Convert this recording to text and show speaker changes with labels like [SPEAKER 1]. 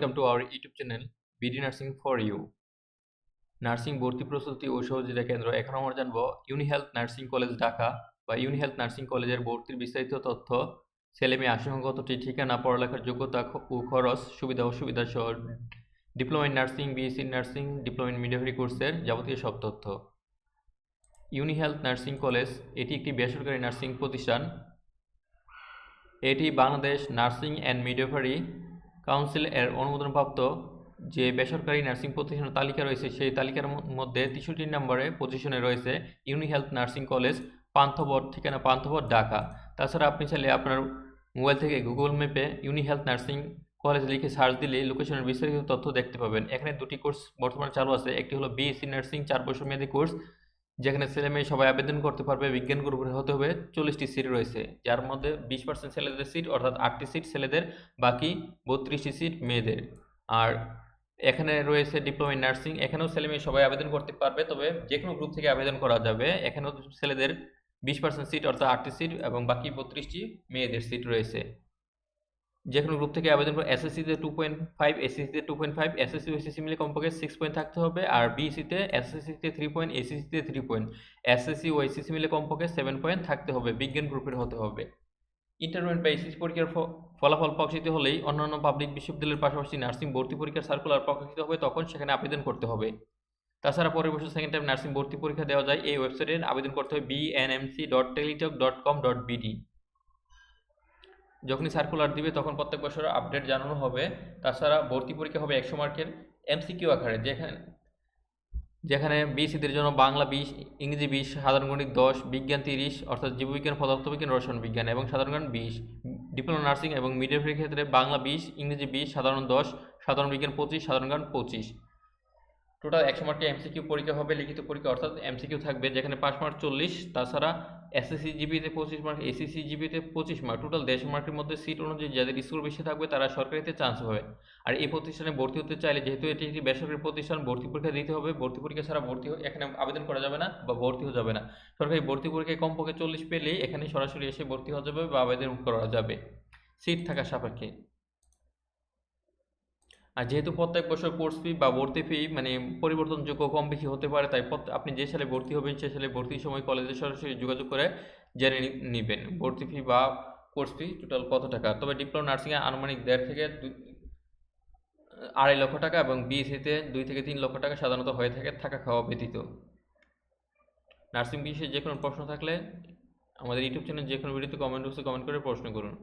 [SPEAKER 1] Welcome to our YouTube channel BD Nursing for You. Nursing ভর্তি প্রস্তুতি ও সহযোগিতা কেন্দ্র। এখন আমরা জানব uni health nursing college Dhaka বা ইউনি হেলথ নার্সিং কলেজের ভর্তির বিস্তারিত তথ্য। ছেলেমেয়ে আশঙ্কাগতটি ঠিকানা পড়ালেখার যোগ্যতা ও খরচ, সুবিধা অসুবিধা সহ diploma in nursing BSc nursing diploma in midwifery কোর্সের যাবতীয় সব তথ্য। ইউনি হেলথ নার্সিং কলেজ এটি একটি বেসরকারি নার্সিং প্রতিষ্ঠান। এটি Bangladesh nursing and midwifery council এর অনুমোদনপ্রাপ্ত যে বেসরকারি নার্সিং প্রতিষ্ঠানের তালিকা রয়েছে, সেই তালিকার মধ্যে তেষট্টি নম্বরে পজিশনে রয়েছে uni health nursing college Panthapath ঠিকানা পান্থপথ ঢাকা। তাছাড়া আপনি চাইলে আপনার মোবাইল থেকে গুগল ম্যাপে ইউনি হেলথ নার্সিং কলেজ লিখে সার্চ দিলে লোকেশনের বিস্তারিত তথ্য দেখতে পাবেন। এখানে দুটি কোর্স বর্তমানে চালু আছে, একটি হলো বিএসসি নার্সিং, চার বছর মেয়াদী কোর্স যেখানে ছেলে মেয়ে সবাই আবেদন করতে পারবে, বিজ্ঞান গ্রুপের হতে হবে, চল্লিশটি সিট রয়েছে, যার মধ্যে বিশ পার্সেন্ট ছেলেদের সিট, অর্থাৎ আটটি সিট ছেলেদের, বাকি বত্রিশটি সিট মেয়েদের। আর এখানে রয়েছে ডিপ্লোমা ইন নার্সিং, এখানেও ছেলে মেয়ে সবাই আবেদন করতে পারবে, তবে যে কোনো গ্রুপ থেকে আবেদন করা যাবে, এখানেও ছেলেদের বিশ পার্সেন্ট সিট, অর্থাৎ আটটি সিট, এবং বাকি বত্রিশটি মেয়েদের সিট রয়েছে। যে কোনো গ্রুপ থেকে আবেদন করে এসএসসিতে টু পয়েন্ট ফাইভ এসএসসিতে two point five SSC SSC মিলে কমপক্ষে সিক্স পয়েন্ট থাকতে হবে। আর বিএসসিতে এসএসসিতে থ্রি পয়েন্ট এসএসসিতে থ্রি পয়েন্ট এসএসসি ও এসএসসি মিলে কমপক্ষে সেভেন পয়েন্ট থাকতে হবে, বিজ্ঞান গ্রুপের হতে হবে। ইন্টারমিডিয়েট বা এসএসসি পরীক্ষার ফলাফল প্রকাশিত হলেই অন্যান্য পাবলিক বিশ্ববিদ্যালয়ের পাশাপাশি নার্সিং ভর্তি পরীক্ষার সার্কুলার প্রকাশিত হবে, তখন সেখানে আবেদন করতে হবে। তাছাড়া পরের বছর সেকেন্ড টাইম নার্সিং ভর্তি পরীক্ষা দেওয়া যায়। এই ওয়েবসাইটে আবেদন করতে হবে BNMC dot Teletalk dot com dot BD যখনই সার্কুলার দিবে, তখন প্রত্যেক বছর আপডেট জানানো হবে। তাছাড়া ভর্তি পরীক্ষা হবে একশো মার্কের এমসিকিউ আকারে, যেখানে যেখানে বিসিদের জন্য বাংলা বিশ, ইংরেজি বিশ, সাধারণ গণিত দশ, বিজ্ঞান তিরিশ, অর্থাৎ জীববিজ্ঞান, পদার্থবিজ্ঞান, রসায়ন বিজ্ঞান এবং সাধারণ জ্ঞান বিশ ডিপ্লোমা নার্সিং এবং মিডওয়াইফারির ক্ষেত্রে বাংলা বিশ, ইংরেজি বিশ, সাধারণ দশ, সাধারণ বিজ্ঞান পঁচিশ, সাধারণ জ্ঞান পঁচিশ। টোটাল একশো মার্কের এমসিকিউ পরীক্ষা হবে, লিখিত পরীক্ষা অর্থাৎ এমসিকিউ থাকবে, যেখানে পাঁচ মার্ক চল্লিশ, তাছাড়া এসএসসি জিবিতে পঁচিশ মার্ক এসএসসি জিবিতে পঁচিশ মার্ক টোটাল দেড়শো মার্কের মধ্যে সিট অনুযায়ী যাদের স্কোর বেশি থাকবে তারা সরকারিতে চান্স হবে আর এই প্রতিষ্ঠানে ভর্তি হতে চাইলে যেহেতু এটি একটি বেসরকারি প্রতিষ্ঠান, ভর্তি পরীক্ষা দিতে হবে। ভর্তি পরীক্ষা ছাড়া ভর্তি এখানে আবেদন করা যাবে না বা ভর্তি হওয়া যাবে না। সরকারি ভর্তি পরীক্ষায় কমপক্ষে চল্লিশ পেলেই এখানে সরাসরি এসে ভর্তি হওয়া যাবে বা আবেদন করা যাবে। সিট থাকা সাপেক্ষে। আর যেহেতু প্রত্যেক বছর কোর্স ফি বা ভর্তি ফি মানে পরিবর্তনযোগ্য কম বেশি হতে পারে, তাই আপনি যে সালে ভর্তি হবেন, সে সালে ভর্তির সময় কলেজে সরাসরি যোগাযোগ করে জেনে নিবেন। ভর্তি ফি বা কোর্স ফি টোটাল কত টাকা? তবে ডিপ্লোমা নার্সিংয়ে আনুমানিক দেড় থেকে আড়াই লক্ষ টাকা এবং বিএসসিতে দুই থেকে তিন লক্ষ টাকা সাধারণত হয়ে থাকে থাকা খাওয়া ব্যতীত। নার্সিং বিষয়ে যে কোনো প্রশ্ন থাকলে আমাদের ইউটিউব চ্যানেল যে কোনো ভিডিওতে কমেন্ট বক্সে কমেন্ট করে প্রশ্ন করুন।